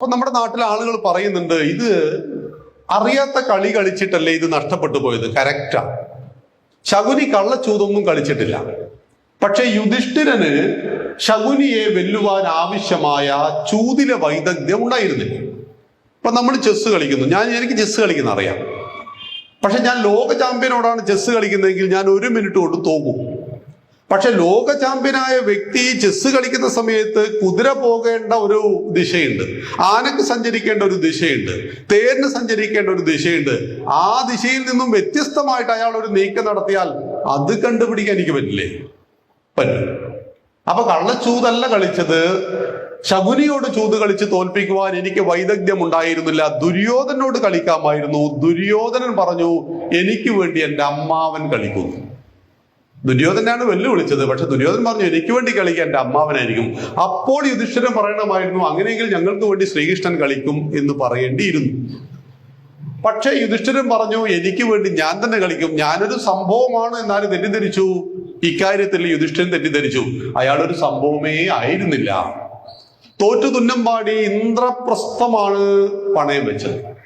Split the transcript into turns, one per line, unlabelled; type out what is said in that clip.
അപ്പൊ നമ്മുടെ നാട്ടിലെ ആളുകൾ പറയുന്നുണ്ട് ഇത് അറിയാത്ത കളി കളിച്ചിട്ടല്ലേ ഇത് നഷ്ടപ്പെട്ടു പോയത്? കറക്റ്റാ ശകുനി കള്ളച്ചൂതൊന്നും കളിച്ചിട്ടില്ല. പക്ഷെ യുധിഷ്ഠിരന് ശകുനിയെ വെല്ലുവാൻ ആവശ്യമായ ചൂതിലെ വൈദഗ്ധ്യം ഉണ്ടായിരുന്നില്ല. ഇപ്പൊ നമ്മൾ ചെസ് കളിക്കുന്നു. ഞാൻ എനിക്ക് ചെസ് കളിക്കുന്ന അറിയാം പക്ഷെ ഞാൻ ലോക ചാമ്പ്യനോടാണ് ചെസ് കളിക്കുന്നതെങ്കിൽ ഞാൻ ഒരു മിനിറ്റ് കൊണ്ട് തോക്കും. പക്ഷെ ലോക ചാമ്പ്യനായ വ്യക്തി ചെസ് കളിക്കുന്ന സമയത്ത് കുതിര പോകേണ്ട ഒരു ദിശയുണ്ട്. ആനക്ക് സഞ്ചരിക്കേണ്ട ഒരു ദിശയുണ്ട്. തേരിന് സഞ്ചരിക്കേണ്ട ഒരു ദിശയുണ്ട്. ആ ദിശയിൽ നിന്നും വ്യത്യസ്തമായിട്ട് അയാൾ ഒരു നീക്കം നടത്തിയാൽ അത് കണ്ടുപിടിക്കാൻ എനിക്ക് പറ്റില്ലേ? പറ്റും. അപ്പൊ കള്ളച്ചൂതല്ല കളിച്ചത്. ശകുനിയോട് ചൂത് കളിച്ച് തോൽപ്പിക്കുവാൻ എനിക്ക് വൈദഗ്ധ്യം ഉണ്ടായിരുന്നില്ല ദുര്യോധനോട് കളിക്കാമായിരുന്നു. ദുര്യോധനൻ പറഞ്ഞു എനിക്ക് വേണ്ടി എന്റെ അമ്മാവൻ കളിക്കുന്നു. ദുര്യോധനാണ് വെല്ലുവിളിച്ചത്. പക്ഷെ ദുര്യോധൻ പറഞ്ഞു എനിക്ക് വേണ്ടി കളിക്കാൻ എന്റെ അമ്മാവനായിരിക്കും. അപ്പോൾ യുധിഷ്ഠിരൻ പറയണമായിരുന്നു അങ്ങനെയെങ്കിൽ ഞങ്ങൾക്ക് വേണ്ടി ശ്രീകൃഷ്ണൻ കളിക്കും എന്ന് പറയേണ്ടിയിരുന്നു. പക്ഷേ യുധിഷ്ഠിരൻ പറഞ്ഞു എനിക്ക് വേണ്ടി ഞാൻ തന്നെ കളിക്കും. ഞാനൊരു സംഭവമാണ് എന്നാലും തെറ്റിദ്ധരിച്ചു? ഇക്കാര്യത്തിൽ യുധിഷ്ഠിരൻ തെറ്റിദ്ധരിച്ചു. അയാളൊരു സംഭവമേ ആയിരുന്നില്ല. തോറ്റു പാടി ഇന്ദ്രപ്രസ്ഥമാണ് പണയം വെച്ചത്.